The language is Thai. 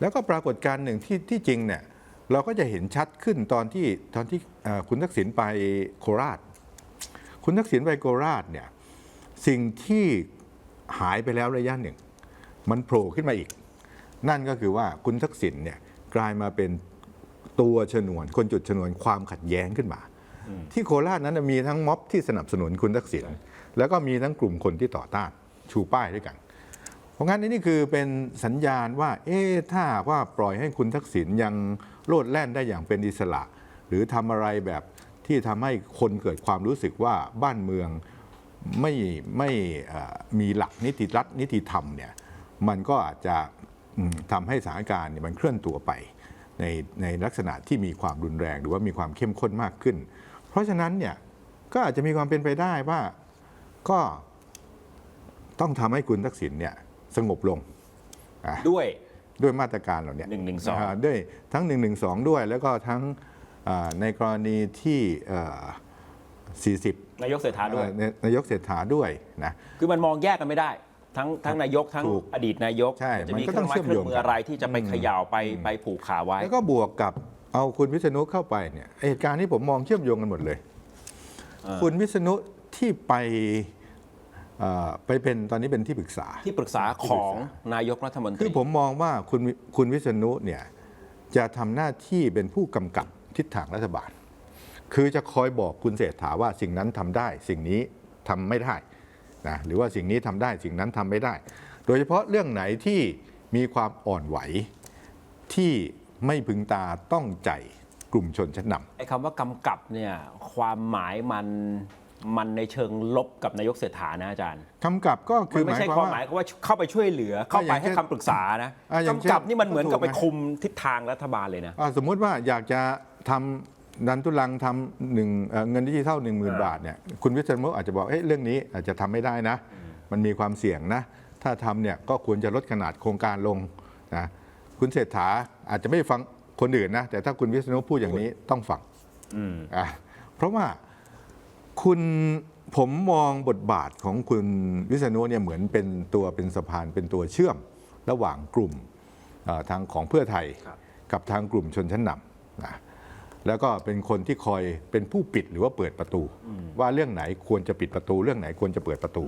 แล้วก็ปรากฏการณ์หนึ่งที่ที่จริงเนี่ยเราก็จะเห็นชัดขึ้นตอนที่ตอนที่คุณทักษิณไปโคราช คุณทักษิณไปโคราชเนี่ยสิ่งที่หายไปแล้วระยะหนึ่ง มันโผล่ขึ้นมาอีก นั่นก็คือว่าคุณทักษิณเนี่ยกลายมาเป็นตัวชนวน คนจุดชนวนความขัดแย้งขึ้นมา ที่โคราชนั้นมีทั้งม็อบที่สนับสนุนคุณทักษิณแล้วก็มีทั้งกลุ่มคนที่ต่อต้านชูป้ายด้วยกัน เพราะงั้นนี่คือเป็นสัญญาณว่า เอ๊ถ้าว่าปล่อยให้คุณทักษิณยังโลดแล่นได้อย่างเป็นอิสระ หรือทำอะไรแบบที่ทำให้คนเกิดความรู้สึกว่าบ้านเมืองไม่ไม่มีหลักนิติรัฐนิติธรรมเนี่ยมันก็อาจจะทำให้สถานการณ์เนี่ยมันเคลื่อนตัวไป ในในลักษณะที่มีความรุนแรงหรือว่ามีความเข้มข้นมากขึ้น เพราะฉะนั้นเนี่ยก็อาจจะมีความเป็นไปได้ว่าก็ต้องทำให้คุณทักษิณเนี่ย สงบลงอะด้วยด้วยมาตรการเหล่านี้112าด้วยทั้ง112ด้วย แล้วก็ทั้งอ่าในกรณีที่เอ่อ40 นายกเศรษฐาด้วยเอ่อนายกเศรษฐาด้วยนะคือมันมองแยกกันไม่ได้ ทั้งทั้งนายกทั้งถูกอดีตนายกใช่จะมันมีก็เคต้รื่อองงไม้เชื่อมเครื่โยองงมืออะไรที่จะไปเขย่าไปไปผูกขาไว้ แล้วก็บวกกับเอาคุณวิษณุเข้าไปเนี่ยเหตุการณ์ที่ผมมองเชื่อมโยงกันหมดเลยอ่าคุณวิษณุที่ไปเอ่อ ไปเป็นตอนนี้เป็นที่ปรึกษา ที่ปรึกษาของนายกรัฐมนตรีคือผมมองว่าคุณวิคุณวิษณุเนี่ยจะทำหน้าที่เป็นผู้กำกับทิศทางรัฐบาล คือจะคอยบอกคุณเศรษฐาว่าสิ่งนั้นทำได้ สิ่งนี้ทำไม่ได้นะหรือว่าสิ่งนี้ทำได้สิ่งนั้นทำไม่ได้ โดยเฉพาะเรื่องไหนที่มีความอ่อนไหวที่ไม่พึงตาต้องใจกลุ่มชนชั้นนำไอ้คำว่ากำกับเนี่ยความหมายมัน มันในเชิงลบกับนายกเศรษฐานะอาจารย์กำกับก็คืมัอนหไม่มายใช่ความความหมายว่าเขาว่าเข้าไปช่วยเหลือเข้าอะอไปย่างเช่ให้นคำปรึกษานะอะอย่างเช่นกำกับนี่มันเหมือนกับถูกไปไหมคุมทิศทางรัฐบาลเลยนะอ่าสมมุติว่าอยากจะทำดันทุลังทำหนึ่งเอ่อเงินดิจิทัลหนึ่งหมื่นอ่าบาทเนี่ยคุณวิศนุอาจจะบอกเอ้ยเรื่องนี้อาจจะทำไม่ได้นะ มันมีความเสี่ยงนะ ถ้าทำเนี่ยก็ควรจะลดขนาดโครงการลงนะคุณเศรษฐาอาจจะไม่ฟังคนอื่นนะ แต่ถ้าคุณวิศนุพูดอย่างนี้ต้องฟังอืมอะเพราะว่า คุณผมมองบทบาทของคุณวิษณุเนี่ยเหมือนเป็นตัวเป็นสะพานเป็นตัวเชื่อมระหว่างกลุ่มเอ่อทางของเพื่อไทยครับกับทางกลุ่มชนชั้นนำนะแล้วก็เป็นคนที่คอยเป็นผู้ปิดหรือว่าเปิดประตู ว่าเรื่องไหนควรจะปิดประตู เรื่องไหนควรจะเปิดประตู